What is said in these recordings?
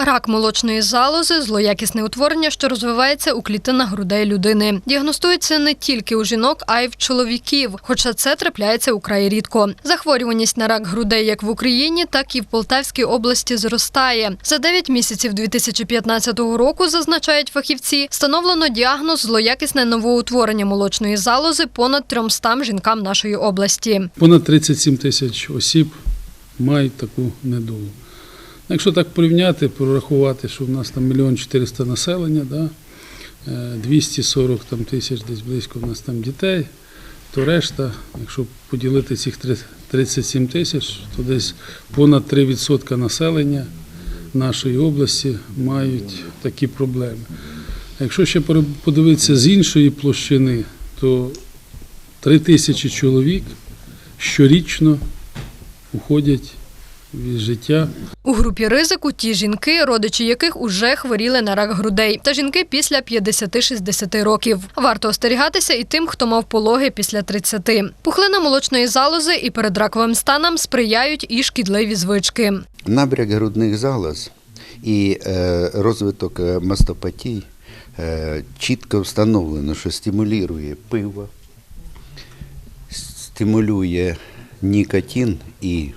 Рак молочної залози злоякісне утворення, що розвивається у клітинах грудей людини. Діагностується не тільки у жінок, а й в чоловіків, хоча це трапляється украй рідко. Захворюваність на рак грудей як в Україні, так і в Полтавській області зростає. За 9 місяців 2015 року, зазначають фахівці, встановлено діагноз злоякісне новоутворення молочної залози понад 300 жінкам нашої області. Понад 37 тисяч осіб мають таку недугу. Якщо так порівняти, прорахувати, що в нас там мільйон 400 населення, да, е, 240 там, тисяч десь близько в нас там дітей, то решта, якщо поділити цих три- 37 тисяч, то десь понад 3% населення нашої області мають такі проблеми. Якщо ще подивитися з іншої площини, то 3 тисячі чоловік щорічно уходять від життя. У групі ризику ті жінки, родичі яких уже хворіли на рак грудей, та жінки після 50-60 років. Варто остерігатися і тим, хто мав пологи після 30. Пухлина молочної залози і перед раковим станом сприяють і шкідливі звички. Набряк грудних залоз і е, розвиток е, мастопатій е, чітко встановлено, що стимулює пиво, стимулює нікотин і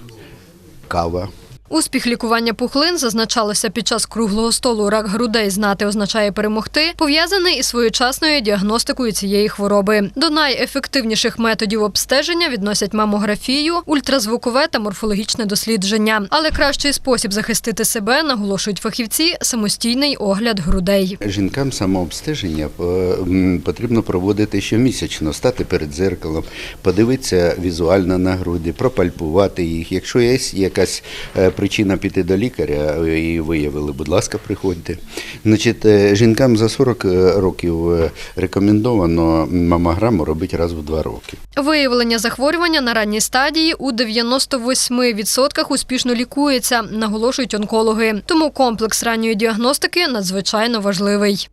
Cauba Успіх лікування пухлин зазначалося під час круглого столу рак грудей знати означає перемогти, пов'язаний із своєчасною діагностикою цієї хвороби. До найефективніших методів обстеження відносять мамографію, ультразвукове та морфологічне дослідження. Але кращий спосіб захистити себе, наголошують фахівці, самостійний огляд грудей. Жінкам самообстеження е, потрібно проводити щомісячно, стати перед дзеркалом, подивитися візуально на груди, пропальпувати їх. Якщо є якась е, причина піти до лікаря е, і виявили, будь ласка, приходьте. Значить, е, жінкам за 40 років е, рекомендовано мамограму робити раз в два роки. Виявлення захворювання на ранній стадії у 98% успішно лікується, наголошують онкологи. Тому комплекс ранньої діагностики надзвичайно важливий.